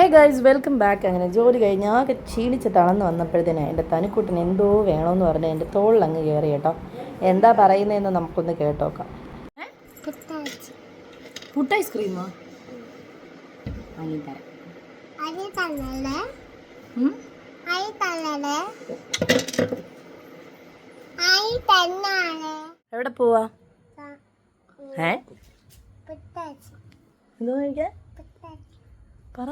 Hey guys welcome back അങ്ങനെ ജോലി കഴിഞ്ഞ് ആകെ ക്ഷീണിച്ച് തളർന്ന് വന്നപ്പോഴത്തേന് എന്റെ തനിക്കുട്ടിന് എന്തോ വേണമെന്ന് പറഞ്ഞ് എന്റെ തോളിൽ അങ്ങ് കയറി കേട്ടോ. എന്താ പറയുന്നതെന്ന് നമുക്കൊന്ന് കേട്ടോക്കാം. ഫുഡ് ഐസ്ക്രീമോ? എവിടെ പോവാ? ഏ? എന്തോ കഴിക്കാൻ പറ.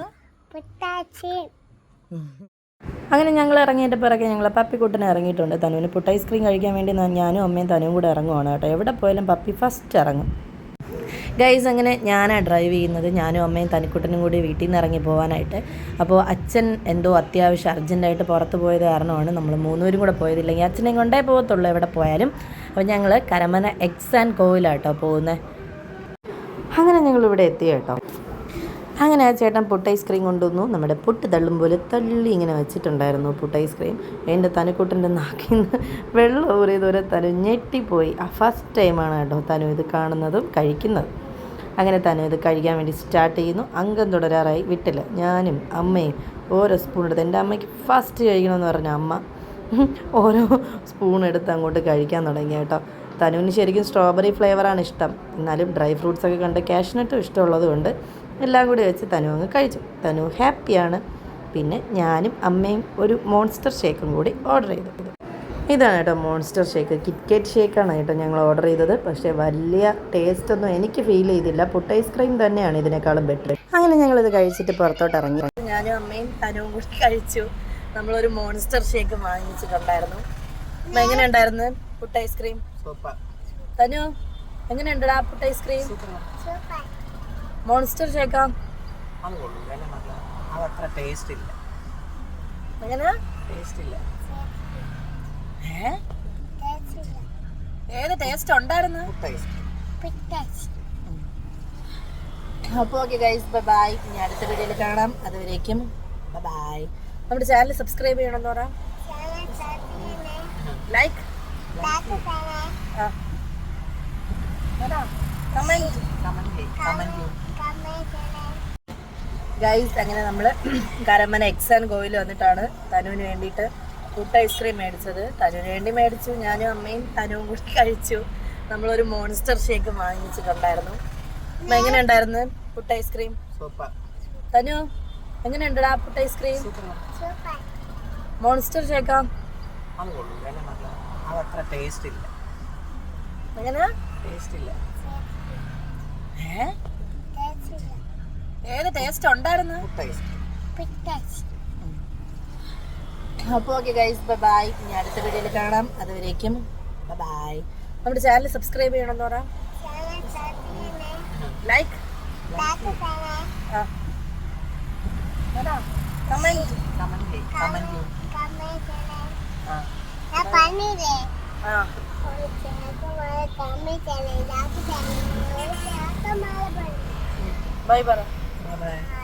അങ്ങനെ ഞങ്ങൾ ഇറങ്ങിയിട്ട് പിറകെ ഞങ്ങൾ പപ്പിക്കുട്ടനെ ഇറങ്ങിയിട്ടുണ്ട് തനുവിന് പുട്ട് ഐസ്ക്രീം കഴിക്കാൻ വേണ്ടി ഞാനും അമ്മയും തനുവും കൂടെ ഇറങ്ങുവാണ് കേട്ടോ. എവിടെ പോയാലും പപ്പി ഫസ്റ്റ് ഇറങ്ങും. ഗൈസ് അങ്ങനെ ഞാനാണ് ഡ്രൈവ് ചെയ്യുന്നത്. ഞാനും അമ്മയും തനിക്കുട്ടനും കൂടി വീട്ടിൽ നിന്ന് ഇറങ്ങി പോകാനായിട്ട് അപ്പോൾ അച്ഛൻ എന്തോ അത്യാവശ്യം അർജന്റായിട്ട് പുറത്ത് പോയത് കാരണമാണ് നമ്മൾ മൂന്നുപേരും കൂടെ പോയതില്ലെങ്കിൽ അച്ഛനെ കൊണ്ടേ പോകത്തുള്ളൂ എവിടെ പോയാലും. അപ്പോൾ ഞങ്ങൾ കരമന എക്സ് ആൻഡ് കോവിലാട്ടോ പോകുന്നത് അങ്ങനെ ഞങ്ങൾ ഇവിടെ എത്തി കേട്ടോ. അങ്ങനെ ആ ചേട്ടൻ പുട്ട് ഐസ്ക്രീം കൊണ്ടുവന്നു. നമ്മുടെ പുട്ട് തള്ളും പോലെ തള്ളി ഇങ്ങനെ വെച്ചിട്ടുണ്ടായിരുന്നു പുട്ട് ഐസ്ക്രീം എന്റെ തനുക്കുട്ടന്റെ നാക്കിൽ നിന്ന് വെള്ളം ഊറിയതുവരെ തനു ഞെട്ടിപ്പോയി. ആ ഫസ്റ്റ് ടൈമാണ് കേട്ടോ തനു ഇത് കാണുന്നതും കഴിക്കുന്നതും. അങ്ങനെ തനു ഇത് കഴിക്കാൻ വേണ്ടി സ്റ്റാർട്ട് ചെയ്യുന്നു. അംഗം തുടരാറായി. വിട്ടില്ല. ഞാനും അമ്മയും ഓരോ സ്പൂൺ എടുത്ത് എന്റെ അമ്മയ്ക്ക് ഫസ്റ്റ് കഴിക്കണമെന്ന് പറഞ്ഞ അമ്മ ഓരോ സ്പൂൺ എടുത്ത് അങ്ങോട്ട് കഴിക്കാൻ തുടങ്ങി കേട്ടോ. തനുവിന് ശരിക്കും സ്ട്രോബെറി ഫ്ലേവറാണ് ഇഷ്ടം. എന്നാലും ഡ്രൈ ഫ്രൂട്ട്സ് ഒക്കെ കണ്ട് കാഷ്നട്ടും ഇഷ്ടമുള്ളത് കൊണ്ട് എല്ലാം കൂടി വെച്ച് തനു അങ്ങ് കഴിച്ചു. തനു ഹാപ്പിയാണ്. പിന്നെ ഞാനും അമ്മയും ഒരു മോൺസ്റ്റർ ഷേക്കും കൂടി ഓർഡർ ചെയ്തു. ഇതാണ് കേട്ടോ മോൺസ്റ്റർ ഷേക്ക് കിറ്റ്കേറ്റ് ഷേക്കാണ് കേട്ടോ ഞങ്ങൾ ഓർഡർ ചെയ്തത്. പക്ഷേ വലിയ ടേസ്റ്റ് ഒന്നും എനിക്ക് ഫീൽ ചെയ്തില്ല. പുട്ട് ഐസ്ക്രീം തന്നെയാണ് ഇതിനേക്കാളും ബെറ്റർ അങ്ങനെ ഞങ്ങൾ ഇത് കഴിച്ചിട്ട് പുറത്തോട്ട് ഇറങ്ങി. ഞാനും അമ്മയും തനുവും കൂടി കഴിച്ചു. നമ്മളൊരു മോൺസ്റ്റർ ഷേക്ക് വാങ്ങിച്ചിട്ടുണ്ടായിരുന്നു. എങ്ങനെ ഉണ്ടായിരുന്നു പുട്ട് ഐസ്ക്രീം തനു എങ്ങനെയുണ്ടടാ puttu ice cream super. Monster ചേക്കാം. അത് ഏത് ടേസ്റ്റ് ഉണ്ടായിരുന്നു? അപ്പോൾ ഗൈസ് ബൈ ഇനി അടുത്ത വീഡിയോയിൽ കാണാം. അതുവരേക്കും ബൈ നമ്മുടെ ചാനൽ സബ്സ്ക്രൈബ് ചെയ്യണമെന്ന് പറയാം. Like comment comment comment guys അങ്ങനെ നമ്മൾ കരമന എക്സ് ആൻഡ് ഗോയിൽ വന്നിട്ടാണ് തനുവിന് വേണ്ടിയിട്ട് ഫുഡ് ഐസ്ക്രീം മേടിച്ചത്. തനുവിന് വേണ്ടി മേടിച്ചു ഞാനും അമ്മയും തനുവും കൂടി കഴിച്ചു. നമ്മളൊരു മോൺസ്റ്റർ ഷേക്ക് വാങ്ങിച്ചിട്ടുണ്ടായിരുന്നു അമ്മ എങ്ങനെ ഉണ്ടായിരുന്നു food ice cream super Tanu എങ്ങനെയുണ്ടടാ food ice cream monster ഷേക്കാ ടേസ്റ്റ് ഇല്ല. എങ്ങനെ? ടേസ്റ്റ് ഇല്ല. ഏ? ടേസ്റ്റ് ഉണ്ടായിരുന്നു? അപ്പോൾ ഓക്കെ ഗൈസ് ബൈ ബൈ ഇനി അടുത്ത വീഡിയോയിൽ കാണാം. അതുവരേക്കും ബൈ ബൈ നമ്മുടെ ചാനൽ സബ്സ്ക്രൈബ് ചെയ്യണമെന്ന് പറയാം ലൈക്ക് കമന്റ് കമന്റ് കമന്റ് ആ. പറഞ്ഞില്ലേ ആ. ബൈ പറ. Bye bye